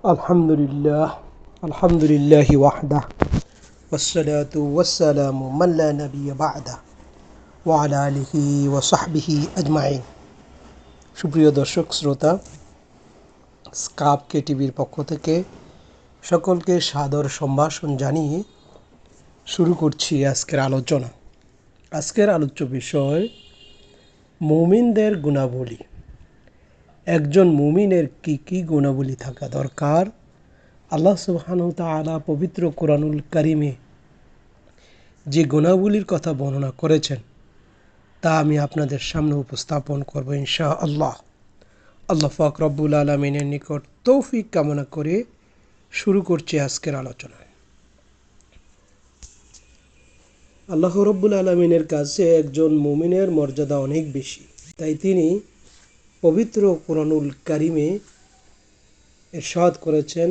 الحمد لله الحمد لله وحده والصلاة والسلام من لا نبي بعده وعلى آله وصحبه أجمعين সুপ্রিয় দর্শক শ্রোতা স্কাপ কে টিভির পক্ষ থেকে সকলকে সাদর সম্ভাষণ জানিয়ে শুরু করছি আজকের আলোচনা আজকের আলোচ্য বিষয় মুমিনদের গুণাবলী একজন মুমিনের কি কি গুণাবলী থাকা দরকার? আল্লাহ সুবহানাহু ওয়া তাআলা পবিত্র কোরআনুল কারিমে যে গুণাবলীর কথা বর্ণনা করেছেন, তা আমি আপনাদের সামনে উপস্থাপন করব ইনশা আল্লাহ আল্লাহ ফাক রব্বুল আলমিনের নিকট তৌফিক কামনা করে শুরু করছি আজকের আলোচনা আল্লাহ রব্বুল আলমিনের কাছে একজন মুমিনের মর্যাদা অনেক বেশি, তাই তিনি পবিত্র কোরআনুল কারিমে এরশাদ করেছেন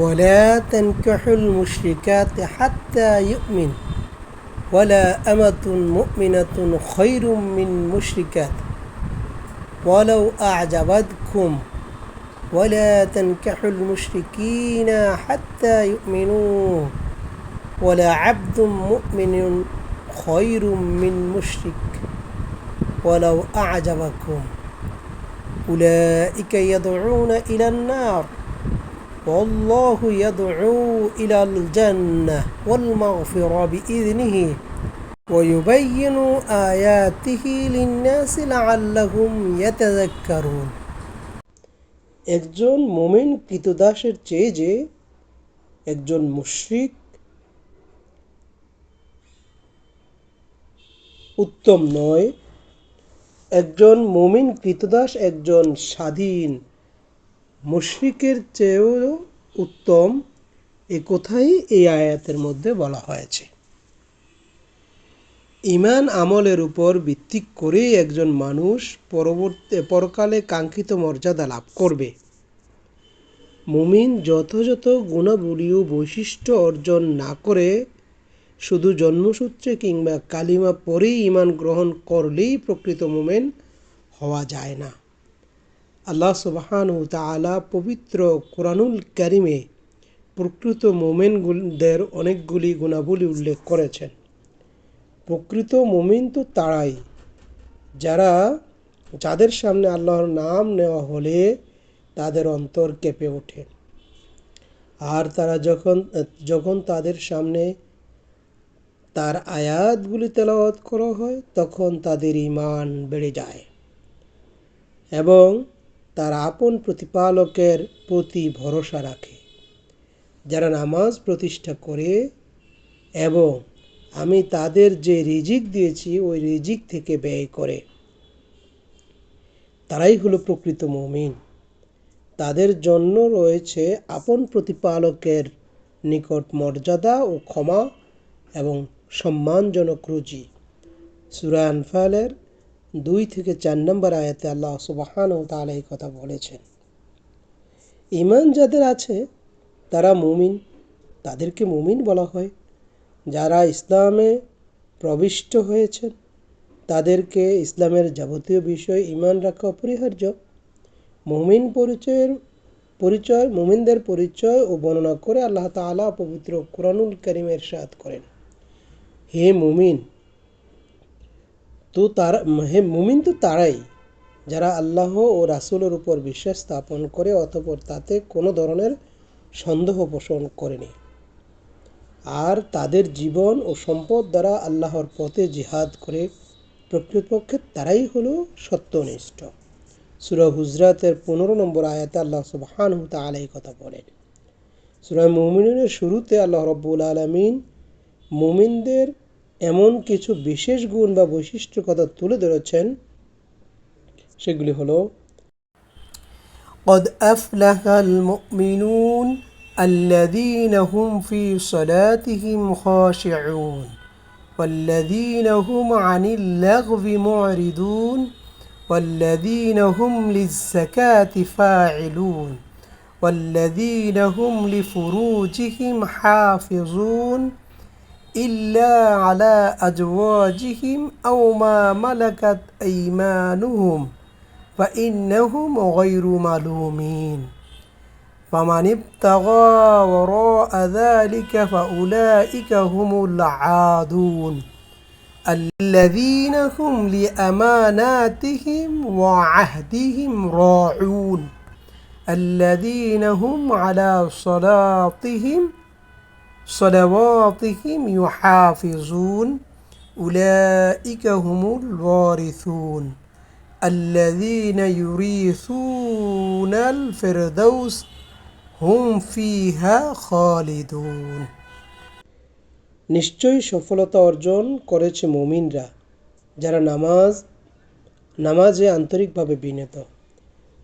ولا تنكحوا المشركات حتى يؤمن ولا أمة مؤمنة خير من مشركات ولو أعجبتكم ولا تنكحوا المشركين حتى يؤمنوا ولا عبد مؤمن خير من مشرك ولو أعجبكم أولئك يدعون إلى النار والله يدعو إلى الجنة والمغفرة بإذنه ويبين آياته للناس لعلهم يتذكرون একজন মোমেন কৃতদাসের চেয়ে যে একজন মুশরিক উত্তম নয় একজন মুমিন কৃতদাস, একজন স্বাধীন মুশরিকের চেয়েও উত্তম। এ কথাই এই আয়াতের মধ্যে বলা হয়েছে। ইমান আমলের উপর ভিত্তি করেই একজন মানুষ পরবর্তী, পরকালে কাঙ্ক্ষিত মর্যাদা লাভ করবে। মুমিন যথাযথ গুণাবলী ও বৈশিষ্ট্য অর্জন না করে শুধু জন্মসূত্রে কিংবা কালিমা পরেই ইমান গ্রহণ করলেই প্রকৃত মোমেন হওয়া যায় না। আল্লাহ সুবাহান তালা পবিত্র কোরআনুল কারিমে প্রকৃত মোমেনদের অনেকগুলি গুণাবলী উল্লেখ করেছেন। প্রকৃত মোমিন তো তারাই। যারা, যাদের সামনে আল্লাহর নাম নেওয়া হলে তাদের অন্তর কেঁপে ওঠে। আর তারা যখন যখন তাদের সামনে তার আয়াতগুলি তেলাওয়াত করা হয়, তখন তাদের ইমান বেড়ে যায় এবং তার আপন প্রতিপালকের প্রতি ভরসা রাখে। যারা নামাজ প্রতিষ্ঠা করে এবং আমি তাদের যে রিজিক দিয়েছি, ওই রিজিক থেকে ব্যয় করে। তারাই হলো প্রকৃত মমিন। তাদের জন্য রয়েছে আপন প্রতিপালকের নিকট মর্যাদা ও ক্ষমা এবং সম্মানজনক রুজি। সুরা আনফালের দুই থেকে চার নম্বর আয়াতে আল্লাহ সুবাহান ও তালা এই কথা বলেছেন। ইমান যাদের আছে, তারা মুমিন। তাদেরকে মুমিন বলা হয়। যারা ইসলামে প্রবিষ্ট হয়েছেন, তাদেরকে ইসলামের যাবতীয় বিষয় ইমান রাখা অপরিহার্য। মুমিন পরিচয়ের, পরিচয়, মুমিনদের পরিচয় ও বর্ণনা করে আল্লাহ তালা পবিত্র কোরআনুল করিমের সাদ করেন। হে মুমিন, তো তারা, হে মুমিন তো তারাই, যারা আল্লাহ ও রাসুলের উপর বিশ্বাস স্থাপন করে অতপর তাতে কোনো ধরনের সন্দেহ পোষণ করেনি। আর তাদের জীবন ও সম্পদ দ্বারা আল্লাহর পথে জিহাদ করে প্রকৃতপক্ষে তারাই হলো সত্যনিষ্ঠ। সুরা হুজরাতের পনেরো নম্বর আয়াতে আল্লাহ সুবহান হুতা আলাই কথা বলেন। সুরা মুমিনের শুরুতে আল্লাহ রব্বুল আলমিন মুমিনদের এমন কিছু বিশেষ গুণ বা বৈশিষ্ট্য কথা তুলে ধরেছেন সেগুলি হলো قد أفلح المؤمنون الذين هم في صلاتهم خاشعون والذين هم عن اللغو معرضون والذين هم للزكاة فاعلون والذين هم لفروجهم حافظون إلا على أزواجهم أو ما ملكت أيمانهم فإنهم غير ملومين. فمن ابتغى وراء ذلك فأولئك هم العادون. الذين هم لأماناتهم وعهدهم راعون. الذين هم على صلاتهم صلواتهم يحافظون أولئك هم الوارثون الذين يريثون الفردوس هم فيها خالدون নিশ্চয়ই সফলতা অর্জন করেছে মুমিনরা যারা নামাজ নামাজে আন্তরিকভাবে বিনীত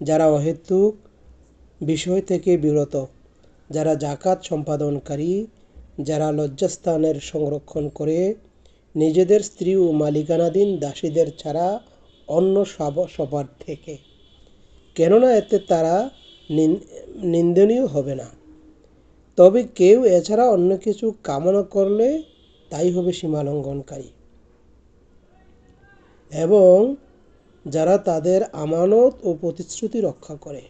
যারা অহেতুক বিষয় থেকে বিরত যারা জাকাত সম্পাদনকারী যারা লজ্জাস্থানের সংরক্ষণ করে, নিজেদের স্ত্রী ও মালিকানাধীন দাসীদের ছাড়া অন্য সব, সবার থেকে। কেননা এতে তারা নিন্দনীয় হবে না। তবে কেউ এছাড়া অন্য কিছু কামনা করলে তাই হবে সীমালঙ্ঘনকারী এবং যারা তাদের আমানত ও প্রতিশ্রুতি রক্ষা করে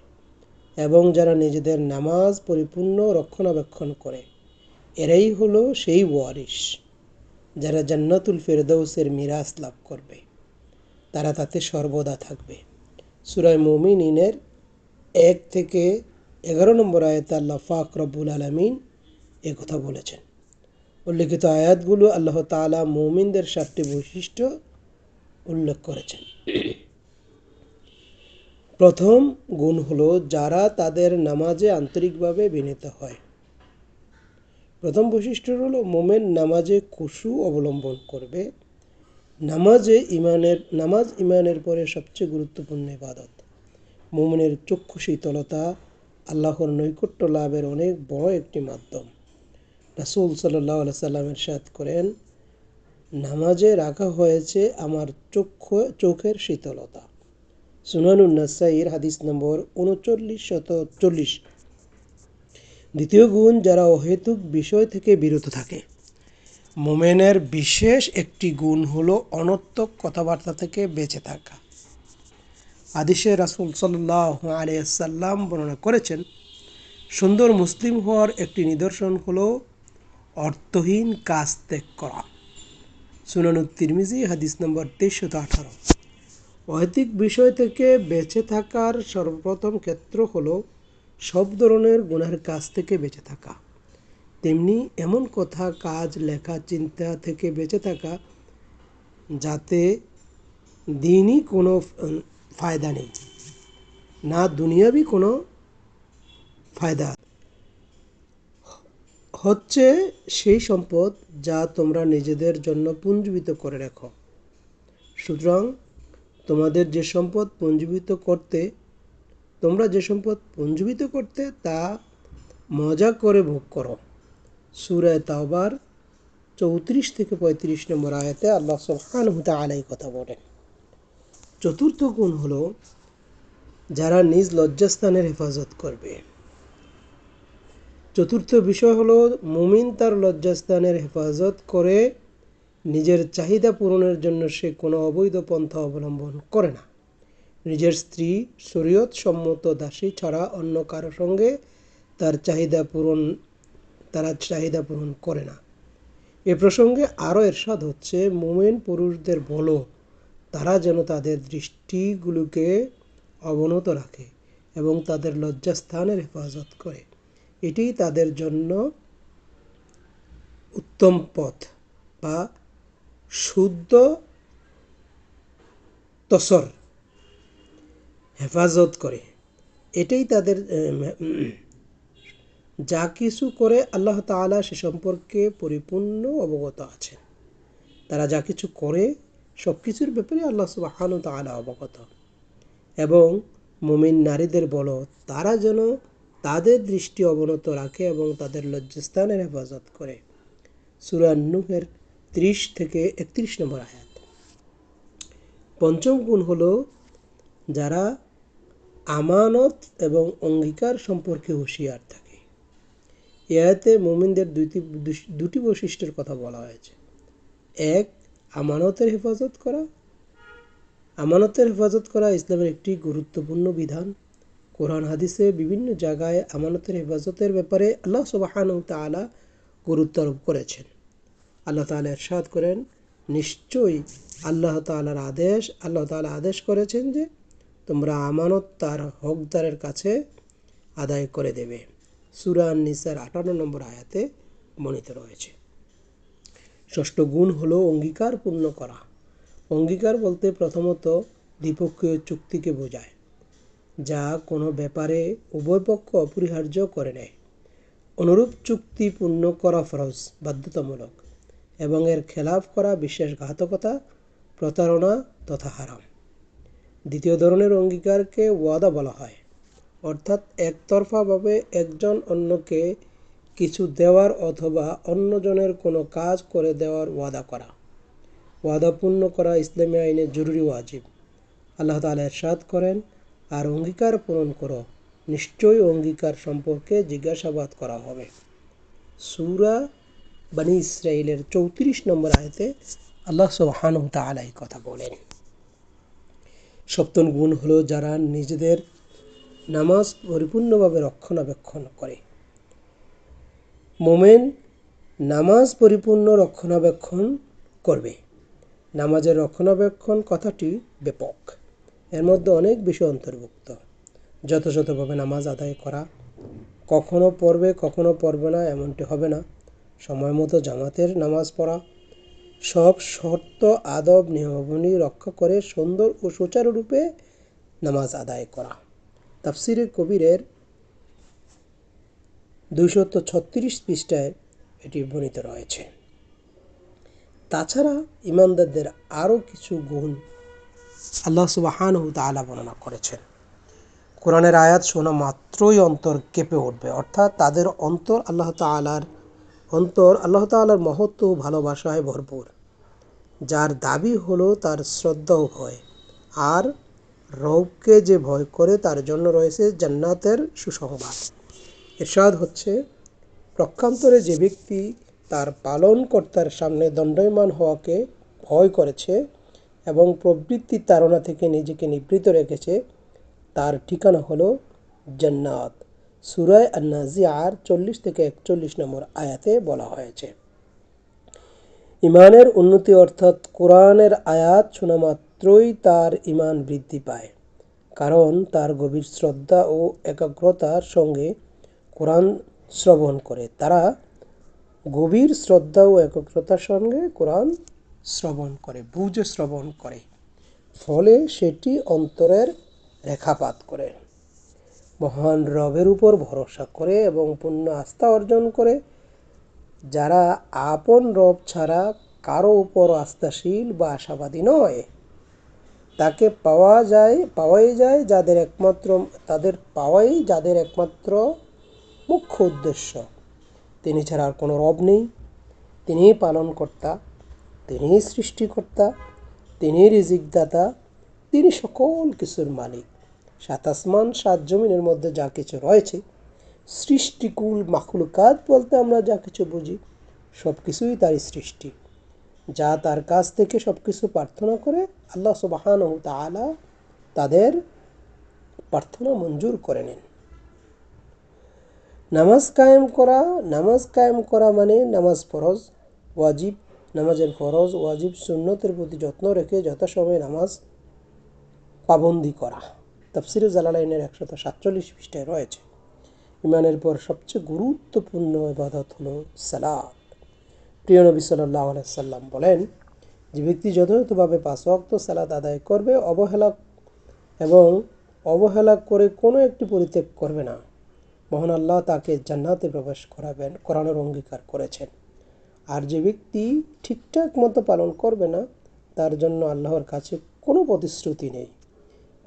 এবং যারা নিজেদের নামাজ পরিপূর্ণ রক্ষণাবেক্ষণ করে। এরাই হলো সেই ওয়ারিস যারা জান্নাতুল ফেরদৌসের মিরাজ লাভ করবে। তারা তাতে সর্বদা থাকবে। সুরায় মুমিনের এক থেকে এগারো নম্বর আয়াত আল্লাহ ফাক রব্বুল আলমিন কথা বলেছেন। উল্লেখিত আয়াতগুলো আল্লাহ তালা মুমিনদের সাতটি বৈশিষ্ট্য উল্লেখ করেছেন। প্রথম গুণ হলো যারা তাদের নামাজে আন্তরিকভাবে বিনীত হয়। প্রথম বৈশিষ্ট্য হলো মোমেন নামাজে কুশু অবলম্বন করবে। নামাজে ইমানের, নামাজ ইমানের পরে সবচেয়ে গুরুত্বপূর্ণ ইবাদত। মোমেনের চক্ষু শীতলতা আল্লাহর নৈকট্য লাভের অনেক বড় একটি মাধ্যম। রাসুল সাল্লাহ সাল্লামের সাথ করেন, নামাজে রাখা হয়েছে আমার চক্ষু, চোখের শীতলতা। সুনানুন্নাসাইর হাদিস নম্বর উনচল্লিশ শত চল্লিশ দ্বিতীয় গুণ যারা অহেতুক বিষয় থেকে বিরত থাকে। মোমেনের বিশেষ একটি গুণ হলো অনর্থক কথাবার্তা থেকে বেঁচে থাকা। আদিশে রাসুল সাল্লাহ আলিয়াল্লাম বর্ণনা করেছেন, সুন্দর মুসলিম হওয়ার একটি নিদর্শন হলো অর্থহীন কাজ ত্যাগ করা। সুনানুত তিরমিজি, হাদিস নম্বর তেইশশত আঠারো। অহেতিক বিষয় থেকে বেঁচে থাকার সর্বপ্রথম ক্ষেত্র হলো সব ধরনের গুণের কাজ থেকে বেঁচে থাকা। তেমনি এমন কথা কাজ, লেখা, চিন্তা থেকে বেঁচে থাকা যাতে দিনই কোনো ফায়দা নেই, না দুনিয়াবি কোনো ফায়দা। হচ্ছে সেই সম্পদ যা তোমরা নিজেদের জন্য পুঞ্জীবিত করে রাখো। সুতরাং তোমাদের যে সম্পদ পুঞ্জীবিত করতে তোমরা যে সম্পদ পুঞ্জীবিত করতে, তা মজা করে ভোগ করো। সুরায় তাওবার চৌত্রিশ থেকে পঁয়ত্রিশ নম্বর আয়াতে আল্লাহ সুবহানাহু আলাই কথা বলেন। চতুর্থ গুণ হলো যারা নিজ লজ্জাস্থানের হেফাজত করবে। চতুর্থ বিষয় হল মুমিন তার লজ্জাস্থানের হেফাজত করে নিজের চাহিদা পূরণের জন্য সে কোনো অবৈধ পন্থা অবলম্বন করে না। নিজের স্ত্রী শরীয়ত সম্মত দাসী ছাড়া অন্য কারও সঙ্গে তার চাহিদা পূরণ, তারা চাহিদা পূরণ করে না। এ প্রসঙ্গে আরও এরশাদ হচ্ছে, মোমেন পুরুষদের বলো, তারা যেন তাদের দৃষ্টিগুলোকে অবনত রাখে এবং তাদের লজ্জাস্থানের হেফাজত করে। এটি তাদের জন্য উত্তম পথ বা শুদ্ধ তসর। হেফাজত করে। এটাই তাদের যা কিছু করে আল্লাহ তালা সে সম্পর্কে পরিপূর্ণ অবগত আছেন। তারা যা কিছু করে সব কিছুর ব্যাপারে আল্লাহ সুবাহান তালা অবগত। এবং মুমিন নারীদের বলো, তারা যেন তাদের দৃষ্টি অবনত রাখে এবং তাদের লজ্জাস্থানের হেফাজত করে। সুরান্নুহের ত্রিশ থেকে একত্রিশ নম্বর আয়াত। পঞ্চম গুণ হলো, যারা আমানত এবং অঙ্গীকার সম্পর্কে হুঁশিয়ার থাকে। এতে মোমিনদের দুইটি দুটি বৈশিষ্ট্যের কথা বলা হয়েছে। এক, আমানতের হেফাজত করা। আমানতের হেফাজত করা ইসলামের একটি গুরুত্বপূর্ণ বিধান। কোরআন হাদিসে বিভিন্ন জায়গায় আমানতের হেফাজতের ব্যাপারে আল্লাহ সুবাহান তালা গুরুত্ব আরোপ করেছেন। আল্লাহ তালা এরশাদ করেন, নিশ্চয়ই আল্লাহ তালার আদেশ, আল্লাহ তালা আদেশ করেছেন যে তোমরা আমানত তার হকদারের কাছে আদায় করে দেবে। সুরান নিসার আটান্ন নম্বর আয়াতে মনিত রয়েছে। ষষ্ঠ গুণ হলো অঙ্গীকার পূর্ণ করা। অঙ্গীকার বলতে প্রথমত দ্বিপক্ষীয় চুক্তিকে বোঝায়, যা কোনো ব্যাপারে উভয় পক্ষ অপরিহার্য করে নেয়। অনুরূপ চুক্তি পূর্ণ করা ফরজ, বাধ্যতামূলক, এবং এর খেলাফ করা বিশ্বাসঘাতকতা প্রতারণা তথা হারাম। দ্বিতীয় ধরনের অঙ্গীকারকে ওয়াদা বলা হয়। অর্থাৎ একতরফাভাবে একজন অন্যকে কিছু দেওয়ার অথবা অন্যজনের কোনো কাজ করে দেওয়ার ওয়াদা করা। ওয়াদা পূর্ণ করা ইসলামী আইনে জরুরি ওয়াজিব। আল্লাহ তালা এরশাদ করেন, আর অঙ্গীকার পূরণ করো। নিশ্চয়ই অঙ্গীকার সম্পর্কে জিজ্ঞাসাবাদ করা হবে। সুরা বানি ইসরায়েলের চৌত্রিশ নম্বর আয়তে আল্লাহ সোহান তালাই কথা বলেন। সপ্তম গুণ হলো যারা নিজেদের নামাজ পরিপূর্ণভাবে রক্ষণাবেক্ষণ করে। মোমেন নামাজ পরিপূর্ণ রক্ষণাবেক্ষণ করবে। নামাজের রক্ষণাবেক্ষণ কথাটি ব্যাপক। এর মধ্যে অনেক বিষয় অন্তর্ভুক্ত। যথাযথভাবে নামাজ আদায় করা কখনো পড়বে কখনো পড়বে না, এমনটি হবে না। সময় মতো জামাতের নামাজ পড়া সব শর্ত, আদব, নিয়মাবলী রক্ষা করে সুন্দর ও সুচারুরূপে নামাজ আদায় করা। তাফসিরে কবিরের দুইশত ছত্রিশ পৃষ্ঠায় এটি বর্ণিত রয়েছে। তাছাড়া ইমানদারদের আরও কিছু গুণ আল্লাহ সুবাহান তালা বর্ণনা করেছেন। কোরআনের আয়াত শোনা মাত্রই অন্তর কেঁপে উঠবে, অর্থাৎ তাদের অন্তর আল্লাহ তালার অন্তর আল্লাহ তালার মহত্ব ভালোবাসায় ভরপুর, যার দাবি হলো তার শ্রদ্ধা ও ভয় আর রবকে যে ভয় করে তার জন্য রয়েছে জান্নাতের সুসংবাদ। এরশাদ হচ্ছে প্রক্ষান্তরে যে ব্যক্তি তার পালনকর্তার সামনে দণ্ডায়মান হওয়াকে ভয় করেছে এবং প্রবৃত্তির তাড়না থেকে নিজেকে নিবৃত রেখেছে, তার ঠিকানা হলো জান্নাত। সুরায় আন্নাজি আর চল্লিশ থেকে একচল্লিশ নম্বর আয়াতে বলা হয়েছে। ইমানের উন্নতি অর্থাৎ কোরআনের আয়াত শোনা মাত্রই তার ইমান বৃদ্ধি পায়, কারণ তার গভীর শ্রদ্ধা ও একাগ্রতার সঙ্গে কোরআন শ্রবণ করে। তারা গভীর শ্রদ্ধা ও একাগ্রতার সঙ্গে কোরআন শ্রবণ করে, বুঝে শ্রবণ করে। ফলে সেটি অন্তরের রেখাপাত করে। মহান রবের উপর ভরসা করে এবং পূর্ণ আস্থা অর্জন করে, যারা আপন রব ছাড়া কারও উপর আস্থাশীল বা আশাবাদী নয়। তাকে পাওয়া যায়, পাওয়াই যায় যাদের একমাত্র, তাদের পাওয়াই যাদের একমাত্র মুখ্য উদ্দেশ্য। তিনি ছাড়া আর কোনো রব নেই। তিনিই পালনকর্তা, তিনিই সৃষ্টিকর্তা তিনি রিজিকদাতা, তিনি সকল কিছুর মালিক। সাত আসমান, সাত জমিনের মধ্যে যা কিছু রয়েছে, সৃষ্টিকুল মাখলুকাত বলতে আমরা যা কিছু বুঝি সব কিছুই তারই সৃষ্টি। যা তার কাছ থেকে সব কিছু প্রার্থনা করে, আল্লাহ সুবাহান তালা তাদের প্রার্থনা মঞ্জুর করে নেন। নামাজ কায়েম করা, নামাজ কায়েম করা মানে নামাজ ফরজ, ওয়াজিব। নামাজের ফরজ, ওয়াজিব, সুন্নতের প্রতি যত্ন রেখে যথাসময়ে নামাজ পাবন্দি করা। তাফসিরে জালালাইনের একশত সাতচল্লিশ পৃষ্ঠায় রয়েছে। ইমানের পর সবচেয়ে গুরুত্বপূর্ণ ইবাদত হলো সালাদ প্রিয় নবী সাল্লাহ সাল্লাম বলেন, যে ব্যক্তি যথাযথভাবে পাঁচ অক্ত সালাদ আদায় করবে, অবহেলা এবং অবহেলা করে কোনো একটি পরিত্যাগ করবে না। মহান আল্লাহ তাকে জান্নাতে প্রবেশ করাবেন করানোর অঙ্গীকার করেছেন। আর যে ব্যক্তি ঠিকঠাক মতো পালন করবে না, তার জন্য আল্লাহর কাছে কোনো প্রতিশ্রুতি নেই।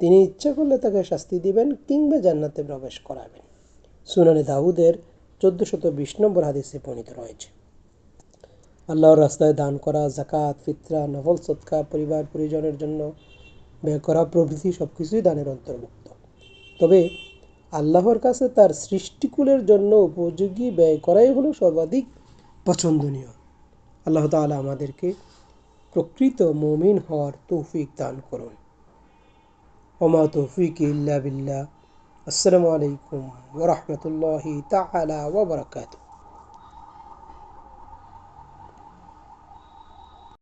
তিনি ইচ্ছা করলে তাকে শাস্তি দিবেন কিংবা জান্নাতে প্রবেশ করাবেন। সুনানি দাউদের চোদ্দশত বিশ নম্বর হাদিসে প্রণীত রয়েছে। আল্লাহর রাস্তায় দান করা জাকাত ফিতরা, নফল সৎকা পরিবার, পরিজনের জন্য ব্যয় করা প্রভৃতি সব কিছুই দানের অন্তর্ভুক্ত। তবে আল্লাহর কাছে তার সৃষ্টিকুলের জন্য উপযোগী ব্যয় করাই হলো সর্বাধিক পছন্দনীয়। আল্লাহ তালা আমাদেরকে প্রকৃত মমিন হওয়ার তৌফিক দান করুন। وما توفيقي إلا بالله. السلام عليكم ورحمة الله تعالى وبركاته.